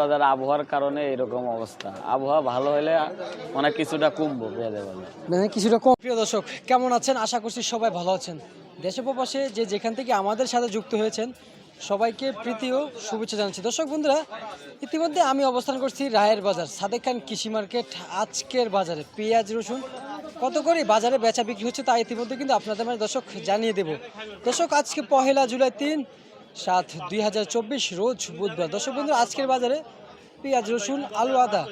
বাজার আবহাওয়ার কারণে এরকম অবস্থা। আবহাওয়া ভালো হলে অনেক কিছুটা কমবো পেঁয়াজের বাজার মানে কিছুটা কম। প্রিয় দর্শক, কেমন আছেন? আশা করছি সবাই ভালো আছেন। দেশে প্রবাসে যে যেখান থেকে আমাদের সাথে যুক্ত হয়েছেন, সবাইকে প্রীতি ও শুভেচ্ছা জানাচ্ছি। দর্শক বন্ধুরা, ইতিমধ্যে আমি অবস্থান করছি রায়ের বাজার, সাদেক খান কৃষি মার্কেট, আজকের বাজারে পেঁয়াজ, রসুন, কত করে বাজারে বেচা বিক্রি হচ্ছে তা ইতিমধ্যে কিন্তু আপনাদের মানে দর্শক জানিয়ে দেব। দর্শক, আজকে পহেলা জুলাই তিন সাত দুই হাজার চব্বিশ রোজ বুধবার। দর্শক বন্ধুরা আজকের বাজারে পেঁয়াজ রসুন আলু আদা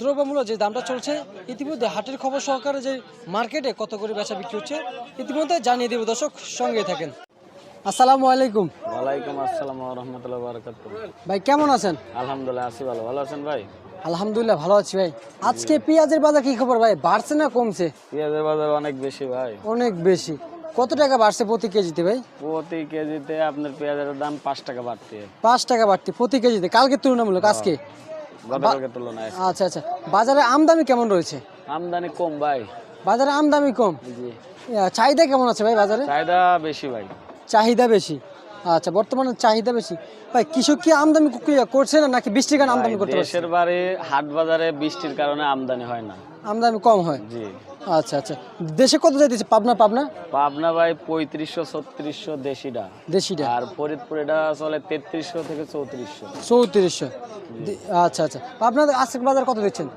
দ্রব্যমূল্য যে দামটা চলছে ইতিমধ্যে হাটের খবর সহকারে যে মার্কেটে কত করে বেচা বিক্রি হচ্ছে ইতিমধ্যে জানিয়ে দেব। দর্শক সঙ্গে থাকেন। আসসালামু আলাইকুম। ওয়ালাইকুম আসসালাম রহমতুল্লাহ বারকাত ভাই কেমন আছেন? আলহামদুলিল্লাহ আছি ভালো। ভালো আছেন ভাই? আলহামদুলিল্লাহ ভালো আছি ভাই। আজকে পেঁয়াজের বাজার কি খবর ভাই? বাড়ছে না কমছে? পেঁয়াজের বাজার অনেক বেশি ভাই। অনেক বেশি। কত টাকা বাড়ছে প্রতি কেজিতে ভাই? প্রতি কেজিতে আপনার পেঁয়াজের দাম পাঁচ টাকা বাড়তে পাঁচ টাকা বাড়তে প্রতি কেজিতে কালকে তুলনামূলক আজকে? গতকালকে তুলনায়। আচ্ছা আচ্ছা। বাজারে আমদানি কেমন রয়েছে? আমদানি কম ভাই। বাজারে আমদানি কম? জি। চাহিদা কেমন আছে ভাই বাজারে? চাহিদা বেশি ভাই। চাহিদা বেশি। আচ্ছা বর্তমানে চাহিদা বেশি। ভাই কৃষক কি আমদানি করছে না নাকি বৃষ্টির কারণে আমদানি করতে পারছে? দেশের বাড়ি হাট বাজারে বৃষ্টির কারণে আমদানি হয় না। আমদানি কম হয়? জি। আচ্ছা আচ্ছা। দেশে কত যাইতেছে? পাবনা পাবনা? পাবনা ভাই পঁয়ত্রিশশো ছত্রিশশো দেশিটা দেশিটা আর ফরিদপুর এটা চলে তেত্রিশশো থেকে চৌত্রিশশো। চৌত্রিশশো। আচ্ছা আচ্ছা। আপনাদের আজকের বাজার কত দিচ্ছেন?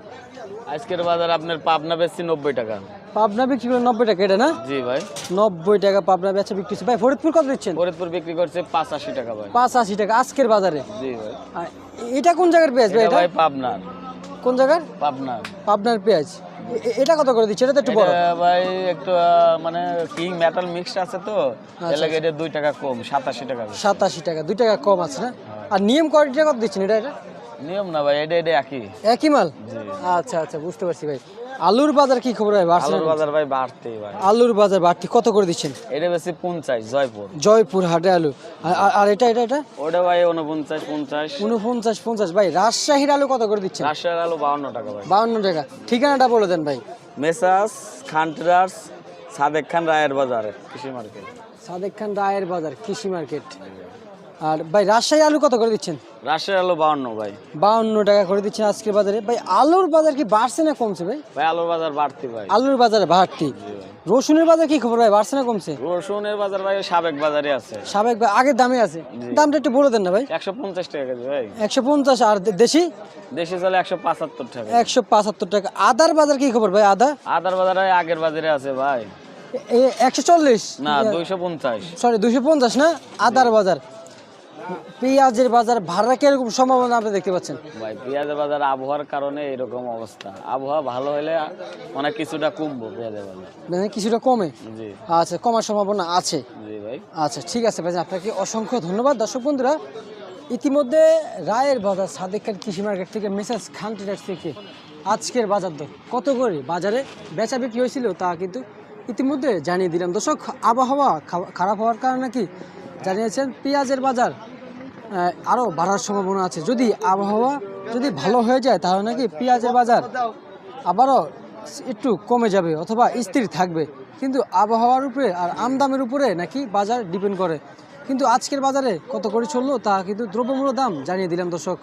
আজকের বাজার আপনার পাবনা বেশি নব্বই টাকা। পাবনা বিক্রি করে নব্বই টাকা এটা না? জি ভাই। নব্বই টাকা পাবনা বেচা বিক্রি হচ্ছে। ভাই ফরিদপুর কত দিচ্ছেন? ফরিদপুর বিক্রি করছে পাঁচাশি টাকা ভাই। পাঁচ আশি টাকা আজকের বাজারে? জি ভাই। আর এটা কোন জায়গার পেঁয়াজ ভাই এটা ভাই পাবনার কোন জায়গার? পাবনার। পাবনার পেঁয়াজ। এটা কত করে দিচ্ছে? এটা তো একটু বড়। ভাই একটু মানে কিং মেটাল মিক্সড আছে তো। এর লাগে এটা দুই টাকা কম সাতাশি টাকা বেশি। সাতাশি টাকা দুই টাকা কম আছে না? আর নিয়ম কোয়ালিটিটা কত দিচ্ছেন এটা এটা? নিয়ম না ভাই এটা এটা একই। একই মাল? আচ্ছা আচ্ছা বুঝতে পারছি ভাই। আলুর বাজার কি খবর ভাই? আলুর বাজার ভাই বাড়তেই ভাই। আলুর বাজার বাড়তি। কত করে দিচ্ছেন? এটা বেশি পঞ্চাশ জয়পুর। জয়পুর হাটে আলু। আর- এটা এটা এটা? ওটা ভাই উনপঞ্চাশ পঞ্চাশ। উনপঞ্চাশ পঞ্চাশ। ভাই রাজশাহীর আলু কত করে দিচ্ছেন? রাজশাহীর আলু বাউন্ন টাকা ভাই। বাউন্ন টাকা। ঠিকানাটা বলে দেন ভাই। মেসাস খান ট্রেডার্স সাদেক খান রায়ের বাজার কৃষি মার্কেট। সাদেক খান রায়ের বাজার কৃষি মার্কেট। আর ভাই রাজশাহী আলু কত করে দিচ্ছেন? রাজশাহী আলু বাউন্ন ভাই। বাউন্ন টাকা করে দিচ্ছেন আজকের বাজারে। ভাই আলুর বাজার কি বাড়ছে না কমছে ভাই? ভাই আলুর বাজার বাড়তি ভাই। আলুর বাজারে বাড়তি। রসুনের বাজার কি খবর ভাই বাড়ছে না কমছে? রসুনের বাজার ভাই সাবেক বাজারে আছে। সাবেক ভাই আগের দামে আছে। দামটা একটু বলে দেন না ভাই। একশো পঞ্চাশ টাকা কেজি ভাই। একশো পঞ্চাশ আর দেশি? দেশি চলে একশো পাঁচাত্তর টাকা একশো পঁচাত্তর টাকা। আদার বাজার কি খবর ভাই আদা? আদার বাজারে আগের বাজারে আছে ভাই। একশো চল্লিশ? না দুইশো পঞ্চাশ। সরি দুশো পঞ্চাশ না? আদার বাজার। পেঁয়াজের বাজার ভাড়া কীরকম সম্ভাবনা আপনি দেখতে পাচ্ছেন? ভাই পেঁয়াজের বাজার আবহাওয়ার কারণে এরকম অবস্থা। আবহাওয়া ভালো হলে অনেক কিছুটা কমবো পেঁয়াজের বাজার। মানে কিছুটা কমে? জি। আচ্ছা কমার সম্ভাবনা আছে। জি ভাই। আচ্ছা ঠিক আছে ভাই আপনাকে অসংখ্য ধন্যবাদ। দর্শক বন্ধুরা ইতিমধ্যে রায়ের বাজার সাদেক খান কৃষি মার্কেট থেকে মেসেজ খান ট্রেডার্স থেকে আজকের বাজার দর কত করে? বাজারে বেচা বিক্রি হয়েছিল তা কিন্তু ইতিমধ্যে জানিয়ে দিলাম। দর্শক আবহাওয়া খারাপ হওয়ার কারণে কি জানিয়েছেন পেঁয়াজের বাজার আরও বাড়ার সম্ভাবনা আছে। যদি আবহাওয়া যদি ভালো হয়ে যায়, তাহলে নাকি পেঁয়াজের বাজার আবারও একটু কমে যাবে অথবা স্থির থাকবে। কিন্তু আবহাওয়ার উপরে আর আমদামের উপরে নাকি বাজার ডিপেন্ড করে। কিন্তু আজকের বাজারে কত করে চলল তা কিন্তু দ্রব্যমূল্য দাম জানিয়ে দিলাম দর্শক।